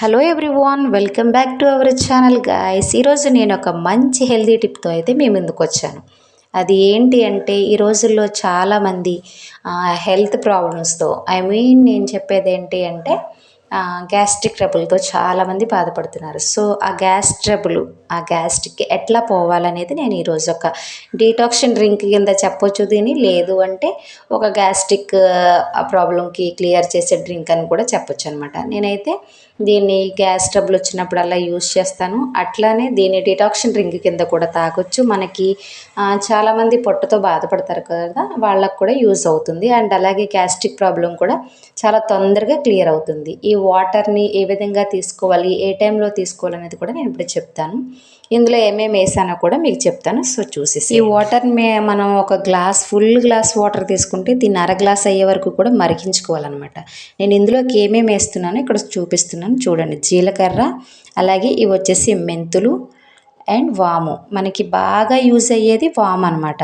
Hello everyone welcome back to our channel guys ఈరోజు నేను ఒక మంచి హెల్తీ టిప్తో అయితే మీ ముందుకు వచ్చాను. అది ఏంటి అంటే ఈ రోజుల్లో చాలామంది హెల్త్ ప్రాబ్లమ్స్తో ఐ మీన్ నేను చెప్పేది ఏంటి అంటే గ్యాస్ట్రిక్ ట్రబుల్తో చాలామంది బాధపడుతున్నారు. సో ఆ గ్యాస్ ట్రబుల్ ఆ గ్యాస్ట్రిక్ ఎట్లా పోవాలనేది నేను ఈరోజు ఒక డీటాక్షన్ డ్రింక్ కింద చెప్పొచ్చు దీని లేదు అంటే ఒక గ్యాస్ట్రిక్ ప్రాబ్లంకి క్లియర్ చేసే డ్రింక్ అని కూడా చెప్పొచ్చు అనమాట నేనైతే దీన్ని గ్యాస్ ట్రబుల్ వచ్చినప్పుడు అలా యూస్ చేస్తాను. అట్లానే దీన్ని డిటాక్షన్ డ్రింక్ కింద కూడా తాగొచ్చు. మనకి చాలామంది పొట్టతో బాధపడతారు కదా వాళ్ళకు కూడా యూస్ అవుతుంది. అండ్ అలాగే గ్యాస్ట్రిక్ ప్రాబ్లం కూడా చాలా తొందరగా క్లియర్ అవుతుంది. ఈ వాటర్ని ఏ విధంగా తీసుకోవాలి ఏ టైంలో తీసుకోవాలనేది కూడా నేను ఇప్పుడు చెప్తాను. ఇందులో ఏమేమి వేసానో కూడా మీకు చెప్తాను. సో చూసేసి ఈ వాటర్ని మనం ఒక గ్లాస్ ఫుల్ గ్లాస్ వాటర్ తీసుకుంటే దీన్ని అర గ్లాస్ అయ్యే వరకు కూడా మరిగించుకోవాలన్నమాట. నేను ఇందులోకి ఏమేమి వేస్తున్నానో ఇక్కడ చూపిస్తున్నాను. చూడండి జీలకర్ర అలాగే ఇవి వచ్చేసి మెంతులు అండ్ వాము. మనకి బాగా యూజ్ అయ్యేది వాము అనమాట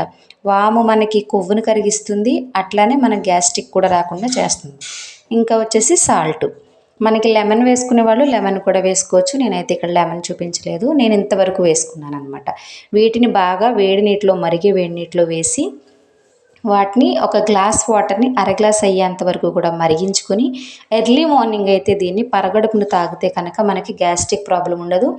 వాము మనకి కొవ్వును కరిగిస్తుంది అట్లానే మన గ్యాస్ట్రిక్ కూడా రాకుండా చేస్తుంది. ఇంకా వచ్చేసి సాల్ట్. మనకి లెమన్ వేసుకునే వాళ్ళు లెమన్ కూడా వేసుకోవచ్చు. నేనైతే ఇక్కడ లెమన్ చూపించలేదు. నేను ఇంతవరకు వేసుకున్నాను అనమాట వీటిని బాగా వేడి నీటిలో మరిగి వేడి నీటిలో వేసి వాటిని ఒక గ్లాస్ వాటర్ని అర గ్లాస్ అయ్యేంత వరకు కూడా మరిగించుకొని ఎర్లీ మార్నింగ్ అయితే దీన్ని పరగడుపును తాగితే కనుక మనకి గ్యాస్ట్రిక్ ప్రాబ్లం ఉండదు.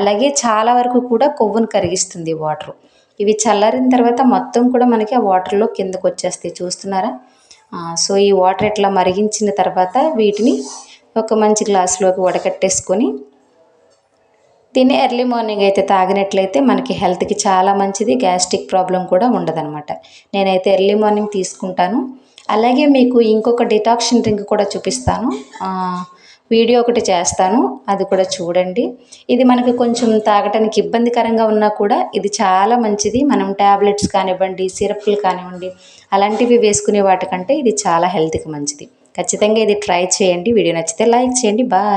అలాగే చాలా వరకు కూడా కొవ్వును కరిగిస్తుంది వాటర్. ఇవి చల్లారిన తర్వాత మొత్తం కూడా మనకి ఆ వాటర్లో కిందకు వచ్చేస్తాయి చూస్తున్నారా సో ఈ వాటర్ ఇట్లా మరిగించిన తర్వాత వీటిని ఒక మంచి గ్లాసులోకి వడకట్టేసుకొని దీన్ని ఎర్లీ మార్నింగ్ అయితే తాగినట్లయితే మనకి హెల్త్కి చాలా మంచిది గ్యాస్ట్రిక్ ప్రాబ్లం కూడా ఉండదనమాట నేనైతే ఎర్లీ మార్నింగ్ తీసుకుంటాను. అలాగే మీకు ఇంకొక డిటాక్షన్ డ్రింక్ కూడా చూపిస్తాను. వీడియో ఒకటి చేస్తాను అది కూడా చూడండి. ఇది మనకి కొంచెం తాగటానికి ఇబ్బందికరంగా ఉన్నా కూడా ఇది చాలా మంచిది. మనం ట్యాబ్లెట్స్ కానివ్వండి సిరప్లు కానివ్వండి అలాంటివి వేసుకునే వాటికంటే ఇది చాలా హెల్త్కి మంచిది. ఖచ్చితంగా ఇది ట్రై చేయండి. వీడియో నచ్చితే లైక్ చేయండి. బాయ్.